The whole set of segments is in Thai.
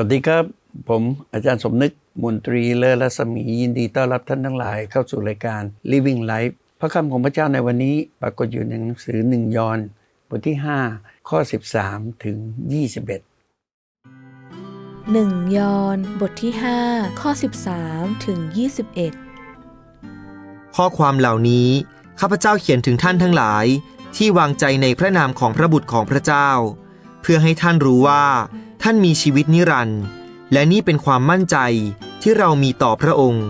วัสดีครับ ผมอาจารย์สมนึกมนตรีเลอรัศมียินดีต้อนรับท่านทั้งหลายเข้าสู่รายการ Living Life พระคำของพระเจ้าในวันนี้ปรากฏอยู่ในหนังสือหนึ่งยอห์นบทที่ 5 ข้อ 13 ถึง 21หนึ่งยอห์นบทที่ 5 ข้อ 13 ถึง 21 ข้อความเหล่านี้ข้าพเจ้าเขียนถึงท่านทั้งหลาย ที่วางใจในพระนามของพระบุตรของพระเจ้า เพื่อให้ท่านรู้ว่า ท่านมีชีวิตนิรันดร์และนี่เป็นความมั่นใจที่เรามีต่อพระองค์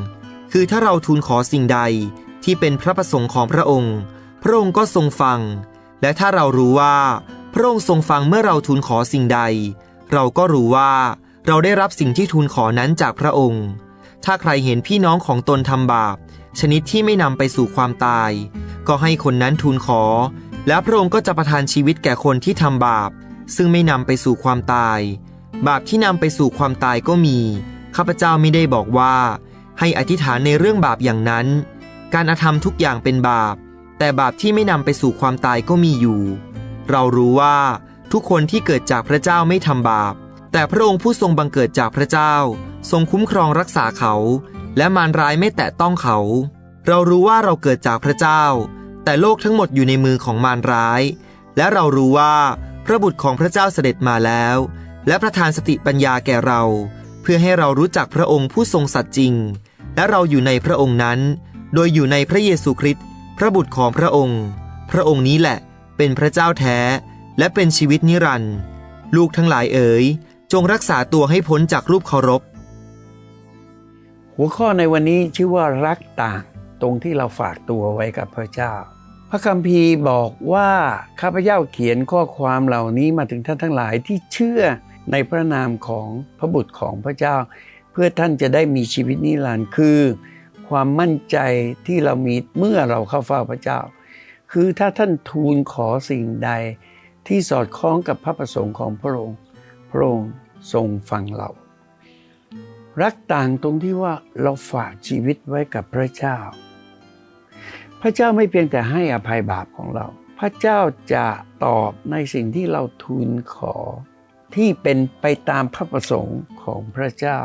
คือถ้าเราทูลขอสิ่งใดที่เป็นพระประสงค์ของพระองค์ พระองค์ก็ทรงฟัง และถ้าเรารู้ว่า พระองค์ทรงฟังเมื่อเราทูลขอสิ่งใด เราก็รู้ว่าเราได้รับสิ่งที่ทูลขอนั้นจากพระองค์ ถ้าใครเห็นพี่น้องของตนทำบาป ชนิดที่ไม่นำไปสู่ความตาย ก็ให้คนนั้นทูลขอ แล้วพระองค์ก็จะประทานชีวิตแก่คนที่ทำบาป ซึ่งไม่นำไปสู่ความตาย บาปที่นำไปสู่ความตายก็มี ข้าพเจ้าไม่ได้บอกว่า ให้อธิษฐานในเรื่องบาปอย่างนั้น การอาธรรมทุกอย่างเป็นบาป แต่บาปที่ไม่นำไปสู่ความตายก็มีอยู่ เรารู้ว่าทุกคนที่เกิดจากพระเจ้าไม่ทำบาป แต่พระองค์ผู้ทรงบังเกิดจากพระเจ้า ทรงคุ้มครองรักษาเขา และมารร้ายไม่แตะต้องเขา เรารู้ว่าเราเกิดจากพระเจ้า แต่โลกทั้งหมดอยู่ในมือของมารร้าย และเรารู้ว่าพระบุตรของพระเจ้าเสด็จมาแล้ว และประทานสติปัญญาแก่เรา เพื่อให้เรารู้จักพระองค์ผู้ทรงสัตย์จริง และเราอยู่ในพระองค์นั้น โดยอยู่ในพระเยซูคริสต์พระบุตรของพระองค์ พระองค์นี้แหละ เป็นพระเจ้าแท้ และเป็นชีวิตนิรันดร์ลูกทั้งหลายเอ๋ย จงรักษาตัวให้พ้นจากรูปเคารพ หัวข้อในวันนี้ชื่อว่ารักต่างตรงที่เราฝากตัวไว้กับพระเจ้า พระคัมภีร์บอกว่าข้าพเจ้าเขียนข้อความเหล่านี้มาถึงท่านทั้งหลายที่เชื่อ ในพระนามของพระบุตรของพระเจ้า เพื่อท่านจะได้มีชีวิตนิรันดร์คือ ความมั่นใจที่เรามีเมื่อเราเข้าเฝ้าพระเจ้า คือถ้าท่านทูลขอสิ่งใดที่สอดคล้องกับพระประสงค์ของพระองค์ พระองค์ทรงฟังเรา รักต่างตรงที่ว่าเราฝากชีวิตไว้กับพระเจ้า พระเจ้าไม่เพียงแต่ให้อภัยบาปของเรา พระเจ้าจะตอบในสิ่งที่เราทูลขอ ที่เป็นไปตามพระประสงค์ของพระเจ้า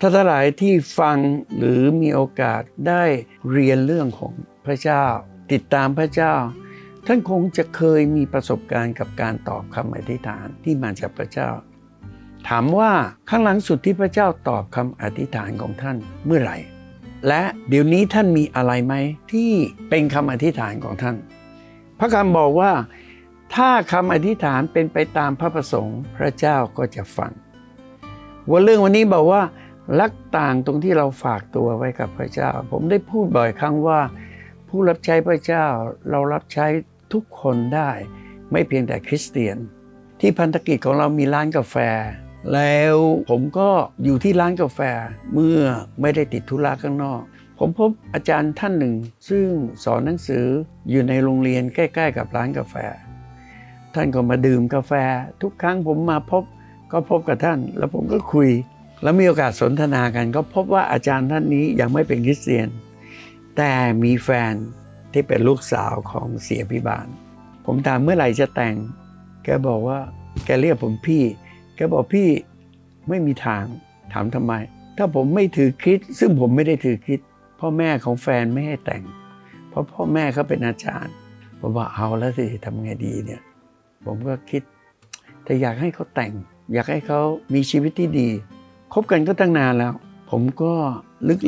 ถ้าทั้งหลายที่ฟังหรือมีโอกาสได้เรียนเรื่องของพระเจ้า ติดตามพระเจ้า ท่านคงจะเคยมีประสบการณ์กับการตอบคำอธิษฐานที่มาจากพระเจ้า ถามว่าข้างหลังสุดที่พระเจ้าตอบคำอธิษฐานของท่านเมื่อไหร่ และเดี๋ยวนี้ท่านมีอะไรไหมที่เป็นคำอธิษฐานของท่าน พระคำบอกว่า ถ้าคำอธิษฐานเป็นไปตามพระประสงค์พระเจ้าก็จะฟังวันเรื่องวันนี้บอกว่ารักต่างตรงที่เราฝากตัวไว้กับพระเจ้า ผมได้พูดบ่อยครั้งว่า ผู้รับใช้พระเจ้าเรารับใช้ทุกคนได้ ไม่เพียงแต่คริสเตียน ที่พันธกิจของเรามีร้านกาแฟ แล้วผมก็อยู่ที่ร้านกาแฟเมื่อไม่ได้ติดธุระข้างนอก ผมพบอาจารย์ท่านหนึ่ง ซึ่งสอนหนังสืออยู่ในโรงเรียนใกล้ ๆ กับร้านกาแฟ ท่านก็มาดื่มกาแฟ ทุกครั้งผมมาพบก็พบกับท่าน แล้วผมก็คุย แล้วมีโอกาสสนทนากัน ก็พบว่าอาจารย์ท่านนี้ยังไม่เป็นคริสเตียน แต่มีแฟนที่เป็นลูกสาวของเสียพิบาล ผมถามเมื่อไหร่จะแต่ง แกบอกว่า แกเรียกผมพี่ แกบอกพี่ไม่มีทาง ถามทำไม ถ้าผมไม่ถือคริด ซึ่งผมไม่ได้ถือคริด พ่อแม่ของแฟนไม่ให้แต่ง เพราะพ่อแม่เขาเป็นอาจารย์ ผมว่าเอาแล้วสิทำไงดีเนี่ย ผมก็คิด แต่อยากให้เขาแต่ง อยากให้เขามีชีวิตที่ดีคบกันก็ตั้งนานแล้ว ผมก็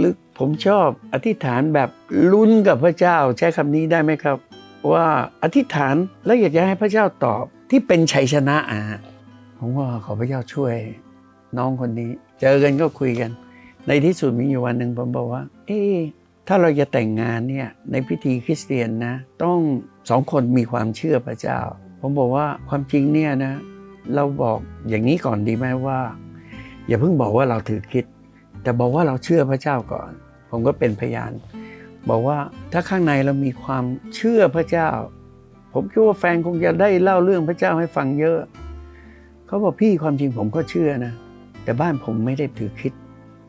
ลึกๆ ผมชอบอธิษฐานแบบลุ้นกับพระเจ้าใช้คำนี้ได้ไหมครับ ว่าอธิษฐานแล้วอยากจะให้พระเจ้าตอบที่เป็นชัยชนะอะผมว่าขอพระเจ้าช่วยน้องคนนี้ เจอกันก็คุยกัน ในที่สุดมีอยู่วันหนึ่งผมบอกว่า เอ๊ะถ้าเราจะแต่งงานเนี่ยในพิธีคริสเตียนนะ ต้องสองคนมีความเชื่อพระเจ้า ผมบอกว่าความจริงเนี่ยนะ เราบอกอย่างนี้ก่อนดีไหมว่า อย่าเพิ่งบอกว่าเราถือคิด แต่บอกว่าเราเชื่อพระเจ้าก่อน ผมก็เป็นพยาน บอกว่าถ้าข้างในเรามีความเชื่อพระเจ้า ผมคิดว่าแฟนคงจะได้เล่าเรื่องพระเจ้าให้ฟังเยอะเขาบอกพี่ความจริงผมก็เชื่อนะ แต่บ้านผมไม่ได้ถือคิด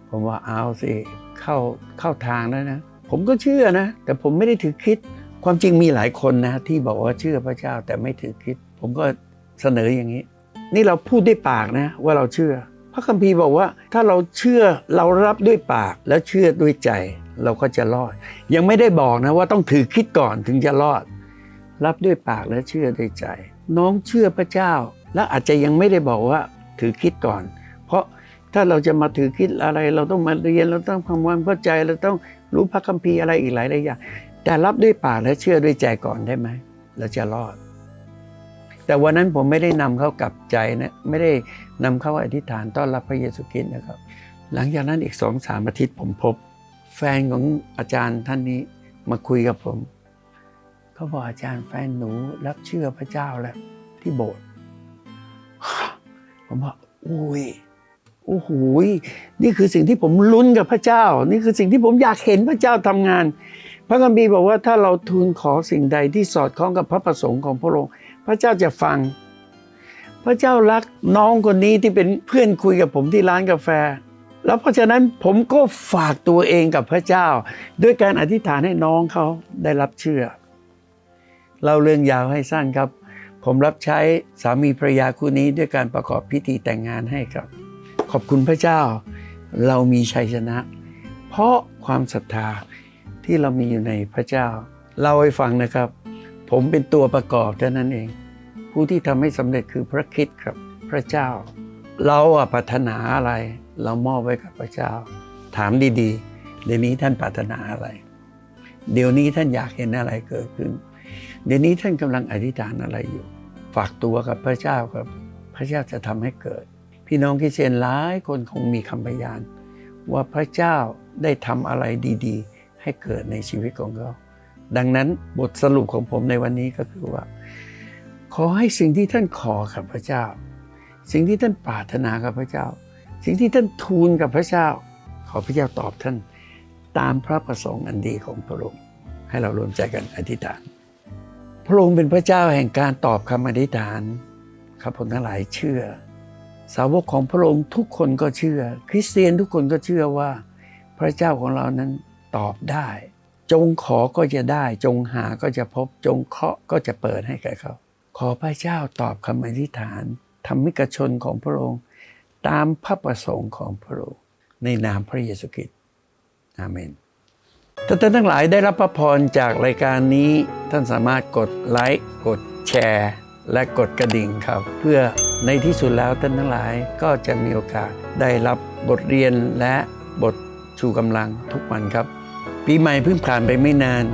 ผมว่าเอาสิเข้าเข้าทางแล้วนะ ผมก็เชื่อนะ แต่ผมไม่ได้ถือคิด ความจริงมีหลายคนนะที่บอกว่าเชื่อพระเจ้าแต่ไม่ถือคิด ผมก็เสนออย่างนี้ นี่เราพูดด้วยปากนะว่าเราเชื่อ พระคัมภีร์บอกว่า ถ้าเราเชื่อเรารับด้วยปากแล้วเชื่อด้วยใจเราก็จะรอด ยังไม่ได้บอกนะว่าต้องถือคิดก่อนถึงจะรอด รับด้วยปากและเชื่อด้วยใจ น้องเชื่อพระเจ้า และอาจจะยังไม่ได้บอกว่าถือคิดก่อน เพราะถ้าเราจะมาถือคิดอะไร เราต้องมาเรียนเราต้องทำความเข้าใจเราต้องรู้พระคัมภีร์อะไรอีกหลายหลายอย่าง แต่รับด้วยปากและเชื่อด้วยใจก่อนได้ไหมเราจะรอด แต่วันนั้นผมไม่ได้นำเขากลับใจนะไม่ได้นำเขาอธิษฐานต้อนรับพระเยซูคริสต์นะครับ หลังจากนั้นอีกสองสามอาทิตย์ผมพบ แฟนของอาจารย์ท่านนี้มาคุยกับผมเขาบอกอาจารย์แฟนหนูรับเชื่อพระเจ้าแล้วที่โบสถ์ผมบอกอุ้ยโอ้โหนี่คือสิ่งที่ผมลุ้นกับพระเจ้า นี่คือสิ่งที่ผมอยากเห็นพระเจ้าทำงาน พระคัมภีร์บอกว่าถ้าเราทูลขอสิ่งใดที่สอดคล้องกับพระประสงค์ของพระองค์พระเจ้าจะฟัง พระเจ้ารักน้องคนนี้ที่เป็นเพื่อนคุยกับผมที่ร้านกาแฟ แล้วเพราะฉะนั้นผมก็ฝากตัวเองกับพระเจ้า ด้วยการอธิษฐานให้น้องเขาได้รับเชื่อเราเรื่องยาวให้สั้นครับ ผมรับใช้สามีภรรยาคู่นี้ด้วยการประกอบพิธีแต่งงานให้ครับ ขอบคุณพระเจ้า เรามีชัยชนะ เพราะความศรัทธา ที่เรามีอยู่ในพระเจ้าเล่าให้ฟังนะครับ ผมเป็นตัวประกอบเท่านั้นเอง ผู้ที่ทำให้สำเร็จคือพระคิดครับพระเจ้า เราอะปรารถนาอะไร เรามอบไว้กับพระเจ้า ถามดีๆ เดี๋ยวนี้ท่านปรารถนาอะไร เดี๋ยวนี้ท่านอยากเห็นอะไรเกิดขึ้น เดี๋ยวนี้ท่านกำลังอธิษฐานอะไรอยู่ ฝากตัวกับพระเจ้าครับ พระเจ้าจะทำให้เกิด พี่น้องคริสเตียนหลายคนคงมีคำพยาน ว่าพระเจ้าได้ทำอะไรดี ๆ ให้เกิดในชีวิตของเขา ดังนั้นบทสรุปของผมในวันนี้ก็คือว่า ขอให้สิ่งที่ท่านขอกับพระเจ้า สิ่งที่ท่านปรารถนากับพระเจ้า สิ่งที่ท่านทูลกับพระเจ้า ขอพระเจ้าตอบท่านตามพระประสงค์อันดีของพระองค์ให้เรารวมใจกันอธิษฐาน พระองค์เป็นพระเจ้าแห่งการตอบคำอธิษฐานข้าพเจ้าทั้งหลายเชื่อ สาวกของพระองค์ทุกคนก็เชื่อ คริสเตียนทุกคนก็เชื่อว่า พระเจ้าของเรานั้น ตอบได้ จงขอก็จะได้ จงหาก็จะพบ จงเคาะก็จะเปิดให้แก่เขา ขอพระเจ้าตอบคำอธิษฐานทำมิกชนของพระองค์ ตามพระประสงค์ของพระองค์ในนามพระเยซูคริสต์อาเมนถ้าท่านทั้งหลายได้รับพระพรจากรายการนี้ท่านสามารถกดไลค์กดแชร์ และกดกระดิ่งครับ เพื่อในที่สุดแล้วท่านทั้งหลายก็จะมีโอกาสได้รับบทเรียนและบทชูกำลังทุกวันครับ ปีใหม่เพิ่งผ่านไปไม่นาน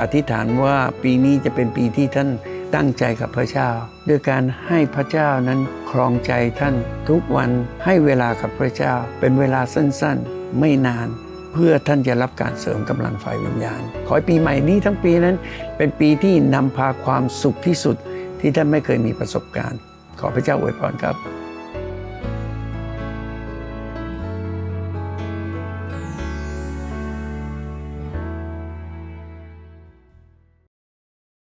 อธิษฐานว่าปีนี้จะเป็นปีที่ท่านตั้งใจกับพระเจ้า ด้วยการให้พระเจ้านั้นครองใจท่านทุกวันให้เวลากับพระเจ้า เป็นเวลาสั้นๆ ไม่นาน เพื่อท่านจะรับการเสริมกำลังฝ่ายวิญญาณ ขอให้ปีใหม่นี้ทั้งปีนั้น เป็นปีที่นำพาความสุขที่สุดที่ท่านไม่เคยมีประสบการณ์ ขอพระเจ้าอวยพรครับ